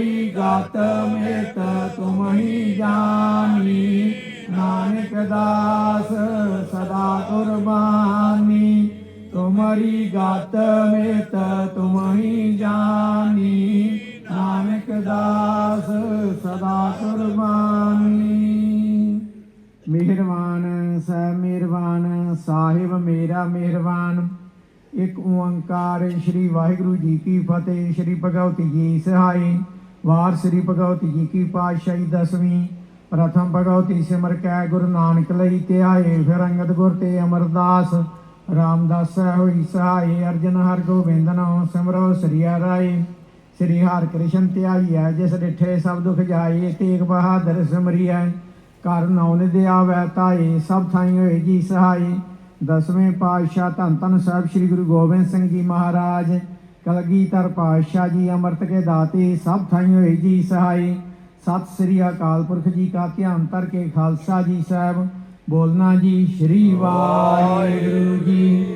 ਤੁਮਰੀ ਗਤ ਮਿਤ ਤੁਮਹੀ ਜਾਨੀ। ਨਾਨਕ ਦਾਸ ਸਦਾ ਕੁਰਬਾਨੀ। ਤੁਮਰੀ ਗਤ ਮਿਤ ਤੁਮਹੀ ਜਾਨੀ। ਨਾਨਕ ਦਾਸ ਸਦਾ ਕੁਰਬਾਨੀ। ਮਿਹਰਬਾਨ ਸਹਿ ਮਿਹਰਬਾਨ, ਸਾਹਿਬ ਮੇਰਾ ਮਿਹਰਬਾਨ। ਇੱਕ ਓੰਕਾਰ ਸ੍ਰੀ ਵਾਹਿਗੁਰੂ ਜੀ ਕੀ ਫਤਿਹ, ਸ੍ਰੀ ਭਗਵਤੀ ਜੀ ਸਹਾਈ। ਵਾਰ ਸ੍ਰੀ ਭਗਵਤੀ ਜੀ ਕੀ ਪਾਤਸ਼ਾਹੀ ਦਸਵੀਂ, ਪ੍ਰਥਮ ਭਗਵਤੀ ਸਿਮਰ ਕੈ ਗੁਰੂ ਨਾਨਕ ਲਈ ਧਿਆਏ ਫਿਰ ਅੰਗਦ ਗੁਰ ਤੇ ਅਮਰਦਾਸ। ਰਾਮਦਾਸ ਹੋਈ ਸਹਾਈ ਅਰਜਨ ਹਰ ਗੋਬਿੰਦ ਨਾਮ ਸਿਮਰੋ ਸ੍ਰੀ ਰਾਏ ਸ੍ਰੀ ਹਰਿ ਕ੍ਰਿਸ਼ਨ ਧਿਆਈਐ ਜਿਸ ਡਿਠੇ ਸਭ ਦੁਖ ਜਾਏ ਤੇਗ ਬਹਾਦਰ ਸਿਮਰਿਐ। ਕਰ ਨੌਨ ਦੇ ਆਵੈ ਤਾਏ ਸਭ ਥਾਈ ਹੋਏ ਜੀ ਸਹਾਈ। ਦਸਵੇਂ ਪਾਤਸ਼ਾਹ ਧੰਨ ਧੰਨ ਸਾਹਿਬ ਸ੍ਰੀ ਗੁਰੂ ਗੋਬਿੰਦ ਸਿੰਘ ਜੀ ਮਹਾਰਾਜ। ਕਲਗੀਧਰ ਪਾਤਸ਼ਾਹ ਜੀ ਅੰਮ੍ਰਿਤ ਕੇ ਦਾਤੇ, ਸਭ ਥਾਈ ਹੋਏ ਜੀ ਸਹਾਈ। ਸਤਿ ਸ੍ਰੀ ਅਕਾਲ ਪੁਰਖ ਜੀ ਕਾ ਧਿਆਨ ਧਰ ਕੇ ਖਾਲਸਾ ਜੀ ਸਾਹਿਬ। ਬੋਲਣਾ ਜੀ ਸ੍ਰੀ ਵਾਹਿਗੁਰੂ ਜੀ।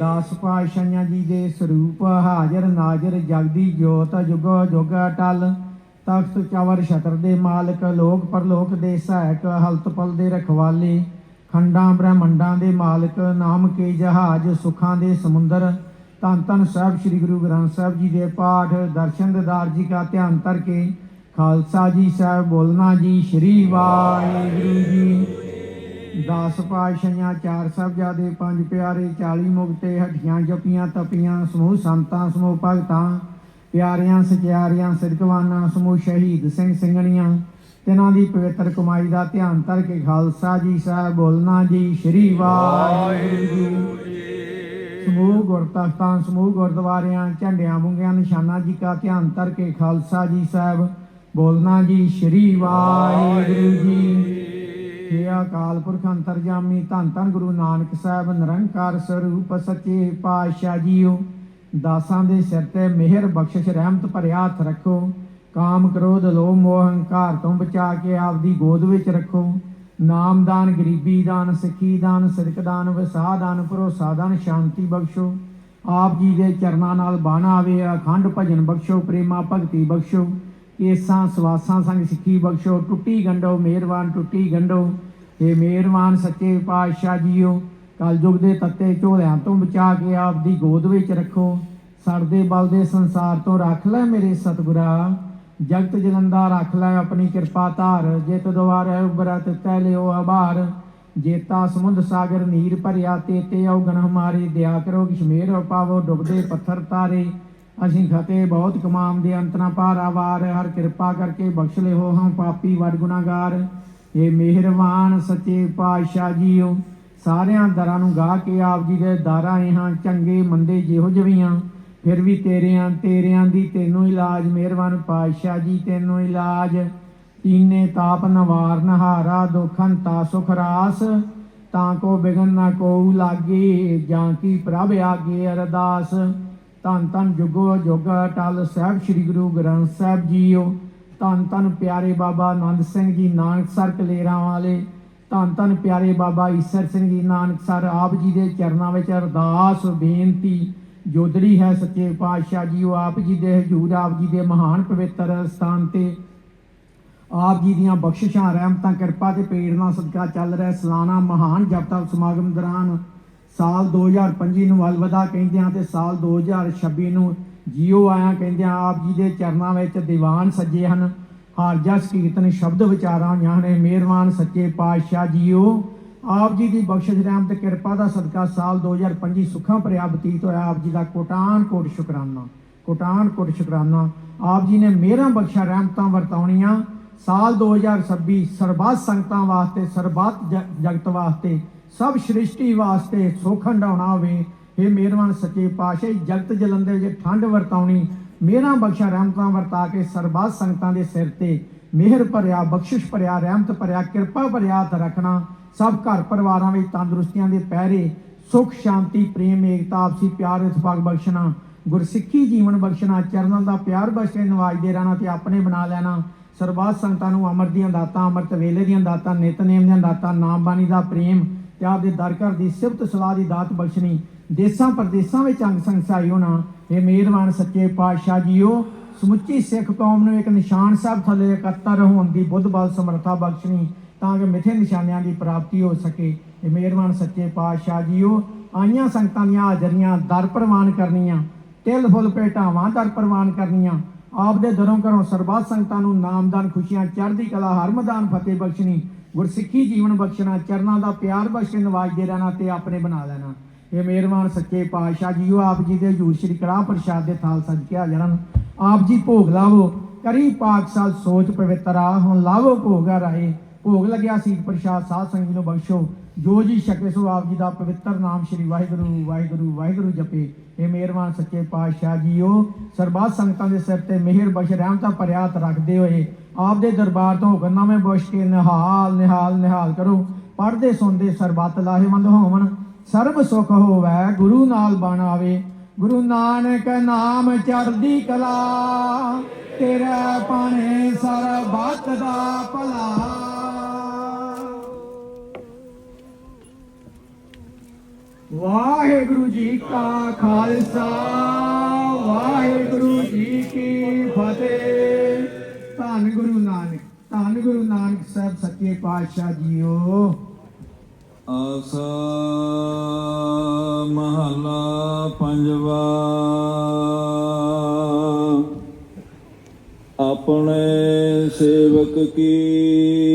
ਦਸ ਪਾਤਸ਼ਾਹਾਂ ਜੀ ਦੇ ਸਰੂਪ ਹਾਜ਼ਰ ਨਾਜ਼ਰ ਜਗਦੀ ਜੋਤ ਜੁਗੋ ਜੁਗ ਟਲ ਤਖਤ ਚਵਰ ਛਤਰ ਦੇ ਮਾਲਕ, ਲੋਕ ਪਰਲੋਕ ਦੇ ਸਹਾਇਕ, ਹਲਤ ਪਲ ਦੇ ਰਖਵਾਲੇ। ਖੰਡਾਂ ਬ੍ਰਹਮੰਡਾਂ ਦੇ ਮਾਲਕ, ਨਾਮ ਕੇ ਜਹਾਜ਼ ਸੁਖਾਂ ਦੇ ਸਮੁੰਦਰ। ਧੰਨ ਧੰਨ ਸਾਹਿਬ ਸ੍ਰੀ ਗੁਰੂ ਗ੍ਰੰਥ ਸਾਹਿਬ ਜੀ ਦੇ ਪਾਠ, ਦਰਸ਼ਨ ਦਿਦਾਰ ਜੀ ਦਾ ਧਿਆਨ ਧਰ ਕੇ ਖਾਲਸਾ ਜੀ ਸਾਹਿਬ ਬੋਲਣਾ ਜੀ, ਸ੍ਰੀ ਵਾਹਿਗੁਰੂ ਜੀ। ਦਸ ਪਾਤਸ਼ਾਹਾਂ ਚਾਰ ਸਾਹਿਬਜ਼ਾਦੇ, ਪੰਜ ਪਿਆਰੇ 40 ਮੁਕਤੇ, ਹੱਡੀਆਂ ਜਪੀਆਂ, ਤਪੀਆਂ, ਸਮੂਹ ਸੰਤਾਂ, ਸਮੂਹ ਭਗਤਾਂ, ਪਿਆਰਿਆਂ, ਸਚਿਆਰਿਆਂ ਸਿਰਕਵਾਨਾਂ ਸਮੂਹ ਸ਼ਹੀਦ ਸਿੰਘ ਸਿੰਘਣੀਆਂ, ਤਿਨਾਂ ਦੀ ਪਵਿੱਤਰ ਕਮਾਈ ਦਾ ਧਿਆਨ ਧਰ ਕੇ ਖਾਲਸਾ ਜੀ ਸਾਹਿਬ ਬੋਲਣਾ ਜੀ, ਸ੍ਰੀ ਵਾਹਿਗੁਰੂ ਜੀ। ਸਮੂਹ ਗੁਰਤਖਤਾਂ ਸਮੂਹ ਗੁਰਦੁਆਰਿਆਂ ਝੰਡਿਆਂ ਬੁੰਗਿਆਂ ਨਿਸ਼ਾਨਾ ਜੀ ਕਾ ਧਿਆਨ ਧਰ ਕੇ ਖਾਲਸਾ ਜੀ ਸਾਹਿਬ ਬੋਲਣਾ ਜੀ ਸ੍ਰੀ ਵਾਹਿਗੁਰੂ ਜੀ। ਹੇ ਅਕਾਲ ਪੁਰਖ ਅੰਤਰਜਾਮੀ ਧੰਨ ਧੰਨ ਗੁਰੂ ਨਾਨਕ ਸਾਹਿਬ ਨਿਰੰਕਾਰ ਸਰੂਪ ਸੱਚੇ ਪਾਤਸ਼ਾਹ ਜੀਓ। ਦਾਸਾਂ ਦੇ ਸਿਰ ਤੇ ਮਿਹਰ ਬਖਸ਼ਿਸ਼ ਰਹਿਮਤ ਭਰਿਆ ਹੱਥ ਰੱਖੋ। ਕਾਮ ਕ੍ਰੋਧ ਲੋਭ ਮੋਹ ਹੰਕਾਰ ਤੋਂ ਬਚਾ ਕੇ ਆਪਦੀ ਗੋਦ ਵਿੱਚ ਰੱਖੋ। ਨਾਮਦਾਨ ਗਰੀਬੀ ਦਾਨ, ਸਿੱਖੀ ਦਾਨ, ਸਿਰਕ ਦਾਨ, ਵਿਸਾਹ ਦਾਨ, ਭਰੋਸਾ ਦਾਨ, ਸ਼ਾਂਤੀ ਬਖਸ਼ੋ। ਆਪ ਜੀ ਦੇ ਚਰਨਾਂ ਨਾਲ ਬਾਣਾ ਆਵੇ, ਅਖੰਡ ਭਜਨ ਬਖਸ਼ੋ, ਪ੍ਰੇਮਾ ਭਗਤੀ ਬਖਸ਼ੋ, ਕੇਸਾਂ, ਸਵਾਸਾਂ ਸੰਗ ਸਿੱਖੀ ਬਖਸ਼ੋ, ਟੁੱਟੀ ਗੰਢੋ ਮਿਹਰਬਾਨ ਟੁੱਟੀ ਗੰਢੋ ਇਹ ਮਿਹਰਬਾਨ ਸੱਚੇ ਪਾਤਸ਼ਾਹ ਜੀਓ ਕਲਯੁਗ ਦੇ ਤੱਤੇ ਝੋਲਿਆਂ ਤੋਂ ਬਚਾ ਕੇ ਆਪ ਦੀ ਗੋਦ ਵਿੱਚ ਰੱਖੋ। ਸੜਦੇ ਬਲਦੇ ਸੰਸਾਰ ਤੋਂ ਰੱਖ ਲੈ ਮੇਰੇ ਸਤਿਗੁਰਾ। ਜਗਤ ਜਲੰਦਾ ਰੱਖ ਲੈ ਆਪਣੀ ਕਿਰਪਾ ਧਾਰ ਜਿਤ ਦੁਆਰੇ ਉਬਰਤ ਤੈ ਲਿਓ ਆਭਾਰ। ਜੇਤਾ ਸਮੁੰਦ ਸਾਗਰ ਨੀਰ ਭਰਿਆ ਤੇ ਤੇ ਔਗਣ ਹਮਾਰੇ ਦਿਆ ਕਰੋ ਕਸ਼ਮੀਰ ਪਾਵੋ ਡੁੱਬਦੇ ਪੱਥਰ ਤਾਰੇ। ਅਸੀਂ ਖਤੇ ਬਹੁਤ ਕਮਾਮ ਦੇ ਅੰਤਨਾ ਪਾਰਾਵਾਰ ਹਰ ਕਿਰਪਾ ਕਰਕੇ ਬਖਸ਼ ਲਿਓ ਹਾਂ ਪਾਪੀ ਵਡ ਗੁਨਾਹਗਾਰ। ਇਹ ਮਿਹਰਬਾਨ ਸੱਚੇ ਪਾਤਸ਼ਾਹ ਜੀਓ, ਸਾਰਿਆਂ ਦਰਾਂ ਨੂੰ ਗਾ ਕੇ ਆਪ ਜੀ ਦੇ ਦਾਰਾਂ ਹਾਂ ਚੰਗੇ ਮੰਦੇ ਜਿਹੋ ਜਵੀਆਂ ਫਿਰ ਵੀ ਤੇਰਿਆਂ ਤੇਰਿਆਂ ਦੀ ਤੈਨੂੰ ਇਲਾਜ, ਮਿਹਰਬਾਨ ਪਾਤਸ਼ਾਹ ਜੀ, ਤੈਨੂੰ ਇਲਾਜ। ਤੀਨੇ ਤਾਪ ਨਵਾਰ ਨਹਾਰਾ ਦੁਖਨ ਤਾ ਸੁਖ ਰਾਸ। ਤਾਂ ਕੋ ਬਿਗਨ ਨਾ ਕੋ ਲਾਗੇ, ਜਾਂ ਕੀ ਪ੍ਰਭ ਆਗੇ ਅਰਦਾਸ। ਧੰਨ ਧੰਨ ਜੁਗੋ ਜੁਗ ਟਲ ਸਾਹਿਬ, ਸ੍ਰੀ ਗੁਰੂ ਗ੍ਰੰਥ ਸਾਹਿਬ ਜੀਓ। ਧੰਨ ਧੰਨ ਪਿਆਰੇ ਬਾਬਾ ਆਨੰਦ ਸਿੰਘ ਜੀ, ਨਾਨਕ ਸਰ ਕਲੇਰਾਂ ਵਾਲੇ। ਧੰਨ ਧੰਨ ਪਿਆਰੇ ਬਾਬਾ ਈਸਰ ਸਿੰਘ ਜੀ, ਨਾਨਕ ਸਰ ਆਪ ਜੀ ਦੇ ਚਰਨਾਂ ਵਿੱਚ ਅਰਦਾਸ, ਬੇਨਤੀ। ਜੋਦੜੀ ਹੈ ਸੱਚੇ ਪਾਤਸ਼ਾਹ ਜੀਓ ਆਪ ਜੀ ਦੇ ਹਜੂਰ, ਆਪ ਜੀ ਦੇ ਮਹਾਨ ਪਵਿੱਤਰ ਸਥਾਨ ਤੇ ਆਪ ਜੀ ਦੀਆਂ ਬਖਸ਼ਿਸ਼ਾਂ, ਰਹਿਮਤਾਂ, ਕਿਰਪਾ ਤੇ ਪ੍ਰੇਰਣਾ ਸਦਕਾ ਚੱਲ ਰਿਹਾ ਸਾਲਾਨਾ ਮਹਾਨ ਜਪ ਸਮਾਗਮ ਦੌਰਾਨ ਸਾਲ 2025 ਨੂੰ ਅਲਵਿਦਾ ਕਹਿੰਦਿਆਂ ਤੇ ਸਾਲ 2026 ਨੂੰ ਜੀਓ ਆਇਆ ਕਹਿੰਦਿਆਂ ਆਪ ਜੀ ਦੇ ਚਰਨਾਂ ਵਿੱਚ ਦੀਵਾਨ ਸੱਜੇ ਹਨ। ਹਰ ਜਸ ਕੀਰਤਨ ਸ਼ਬਦ ਵਿਚਾਰਾਂ ਹੋਈਆਂ ਨੇ। ਮਿਹਰਬਾਨ ਸੱਚੇ ਪਾਤਸ਼ਾਹ ਜੀਓ। ਆਪ ਜੀ ਦੀ ਬਖਸ਼ਿਸ਼ ਰਹਿਮਤ ਕਿਰਪਾ ਦਾ ਸਦਕਾ ਸਾਲ 2025 ਸੁੱਖਾਂ ਭਰਿਆ ਬਤੀਤ ਹੋਇਆ। ਆਪ ਜੀ ਦਾ ਕੋਟਾਨ ਕੋਟ ਸ਼ੁਕਰਾਨਾ ਕੋਟਾਨ ਕੋਟ ਸ਼ੁਕਰਾਨਾ। ਆਪ ਜੀ ਨੇ ਮਿਹਰਾਂ ਬਖਸ਼ਾ ਰਹਿਮਤਾਂ ਵਰਤਾਉਣੀਆਂ। ਸਾਲ 2026 ਸਰਬੱਤ ਸੰਗਤਾਂ ਵਾਸਤੇ, ਸਰਬੱਤ ਜਗਤ ਵਾਸਤੇ, ਸਭ ਸ੍ਰਿਸ਼ਟੀ ਵਾਸਤੇ ਸੁੱਖ ਹੰਡਾਉਣਾ ਹੋਵੇ। ਇਹ ਮਿਹਰਬਾਨ ਸੱਚੇ ਪਾਤਸ਼ਾਹ ਜਗਤ ਜਲੰਧਰ ਵਿੱਚ ਠੰਡ ਵਰਤਾਉਣੀ, ਮੇਰਾ ਬਖਸ਼ਾ ਰਹਿਮਤਾਂ ਵਰਤਾ ਕੇ ਸਰਬੱਤ ਸੰਗਤਾਂ ਦੇ ਸਿਰ ਤੇ ਮਿਹਰ ਭਰਿਆ, ਬਖਸ਼ਿਸ਼ ਭਰਿਆ, ਰਹਿਮਤ ਭਰਿਆ, ਕਿਰਪਾ ਭਰਿਆ ਹੱਥ ਰੱਖਣਾ। ਸਭ ਘਰ ਪਰਿਵਾਰਾਂ ਵਿੱਚ ਤੰਦਰੁਸਤੀਆਂ ਦੇ ਪਹਿਰੇ, ਸੁਖ, ਸ਼ਾਂਤੀ, ਪ੍ਰੇਮ, ਏਕਤਾ, ਆਪਸੀ ਪਿਆਰ, ਇਤਫਾਕ ਬਖਸ਼ਣਾ। ਗੁਰਸਿੱਖੀ ਜੀਵਨ ਬਖਸ਼ਣਾ, ਚਰਨਾਂ ਦਾ ਪਿਆਰ ਬਖਸ਼ੇ ਨਵਾਜਦੇ ਰਹਿਣਾ ਤੇ ਆਪਣੇ ਬਣਾ ਲੈਣਾ। ਸਰਬਾਤ ਸੰਗਤਾਂ ਨੂੰ ਅਮਰ ਦੀਆਂ ਦਾਤਾਂ, ਅੰਮ੍ਰਿਤ ਵੇਲੇ ਦੀਆਂ ਦਾਤਾਂ ਨਿਤਨੇਮ ਦੀਆਂ ਦਾਤਾਂ, ਨਾਮ ਬਾਣੀ ਦਾ ਪ੍ਰੇਮ, ਤੇ ਆਪਦੇ ਦਰ ਘਰ ਦੀ ਸਿਫਤ ਸਲਾਹ ਦੀ ਦਾਤ ਬਖਸ਼ਣੀ। ਦੇਸਾਂ ਪ੍ਰਦੇਸਾਂ ਵਿੱਚ ਅੰਗ ਸੰਗਸਾਈ ਹੋਣਾ ਇਹ ਮਿਹਰਬਾਨ ਸੱਚੇ ਪਾਤਸ਼ਾਹ ਜੀਓ। ਸਮੁੱਚੀ ਸਿੱਖ ਕੌਮ ਨੂੰ ਇੱਕ ਨਿਸ਼ਾਨ ਸਾਹਿਬ ਥੱਲੇ ਇਕੱਤਰ ਹੋਣ ਦੀ ਬੁੱਧ ਬਲ ਸਮਰੱਥਾ ਬਖਸ਼ਣੀ, ਤਾਂ ਕਿ ਮਿੱਥੇ ਨਿਸ਼ਾਨਿਆਂ ਦੀ ਪ੍ਰਾਪਤੀ ਹੋ ਸਕੇ। ਇਹ ਮਿਹਰਬਾਨ ਸੱਚੇ ਪਾਤਸ਼ਾਹ ਜੀਓ, ਆਈਆਂ ਸੰਗਤਾਂ ਦੀਆਂ ਹਾਜ਼ਰੀਆਂ ਦਰ ਪ੍ਰਵਾਨ ਕਰਨੀਆਂ, ਤਿਲ, ਫੁੱਲ, ਭੇਟਾਵਾਂ ਦਰ ਪ੍ਰਵਾਨ ਕਰਨੀਆਂ। ਆਪ ਦੇ ਦਰੋਂ ਘਰੋਂ ਸਰਬੱਤ ਸੰਗਤਾਂ ਨੂੰ ਨਾਮਦਾਨ ਖੁਸ਼ੀਆਂ ਚੜ੍ਹਦੀ ਕਲਾ ਹਰਮਦਾਨ ਫਤਿਹ ਬਖਸ਼ਣੀ, ਗੁਰਸਿੱਖੀ ਜੀਵਨ ਬਖਸ਼ਣਾ, ਚਰਨਾਂ ਦਾ ਪਿਆਰ ਬਖਸ਼ੇ ਕੇ ਨਵਾਜਦੇ ਰਹਿਣਾ ਤੇ ਆਪਣੇ ਬਣਾ ਲੈਣਾ। ਇਹ ਮਿਹਰਬਾਨ ਸੱਚੇ ਪਾਤਸ਼ਾਹ ਜੀਓ, ਆਪ ਜੀ ਦੇ ਹਜੂਰ ਸ਼੍ਰੀ ਕੜਾਹ ਪ੍ਰਸ਼ਾਦ ਦੇ ਥਾਲ ਸਜ ਕੇ ਹਾਜ਼ਰਨ ਆਪ ਜੀ ਭੋਗ ਲਾਵੋ, ਕਰੀ ਪਾਕਸਾਲ ਸੋਚ ਪਵਿੱਤਰ ਆ, ਹੁਣ ਲਾਵੋ ਭੋਗਾ ਰਾਏ ਭੋਗ ਲੱਗਿਆ ਸੀਤ ਪ੍ਰਸ਼ਾਦ, ਸਾਧ ਸੰਗਤ ਨੂੰ ਬਖਸ਼ੋ। ਜੋ ਜੀ ਛਕੇ ਸੋ ਆਪ ਜੀ ਦਾ ਪਵਿੱਤਰ ਨਾਮ ਸ਼੍ਰੀ ਵਾਹਿਗੁਰੂ ਵਾਹਿਗੁਰੂ ਵਾਹਿਗੁਰੂ ਜਪੇ। ਇਹ ਮਿਹਰਬਾਨ ਸੱਚੇ ਪਾਤਸ਼ਾਹ ਜੀਓ, ਸਰਬੱਤ ਸੰਗਤਾਂ ਦੇ ਸਿਰ ਤੇ ਮਿਹਰ ਬਖਸ਼, ਰਹਿਮਤਾਂ ਭਰਿਆ ਰੱਖਦੇ ਹੋਏ, ਆਪ ਦੇ ਦਰਬਾਰ ਤੋਂ ਹੁਕਮਨਾਮੇ ਬਖਸ਼ ਕੇ ਨਿਹਾਲ ਨਿਹਾਲ ਨਿਹਾਲ ਕਰੋ। ਪੜਦੇ ਸੁਣਦੇ ਸਰਬੱਤ ਲਾਹੇਵੰਦ ਹੋਵਣ। ਸਰਬ ਸੁਖ ਹੋਵੇ, ਗੁਰੂ ਨਾਲ ਬਣ ਆਵੇ। ਗੁਰੂ ਨਾਨਕ ਨਾਮ ਚੜਦੀ ਕਲਾ, ਤੇਰਾ ਪਾਣੇ ਸਰਬੱਤ ਦਾ ਭਲਾ। ਵਾਹਿਗੁਰੂ ਜੀ ਕਾ ਖਾਲਸਾ, ਵਾਹਿਗੁਰੂ ਜੀ ਕੀ ਫਤਿਹ। ਧੰਨ ਗੁਰੂ ਨਾਨਕ, ਧੰਨ ਗੁਰੂ ਨਾਨਕ ਸਾਹਿਬ ਸੱਚੇ ਪਾਤਸ਼ਾਹ ਜੀਓ। ਆਸਾ ਮਹਲਾ ਪੰਜਵਾ। ਆਪਣੇ ਸੇਵਕ ਕੀ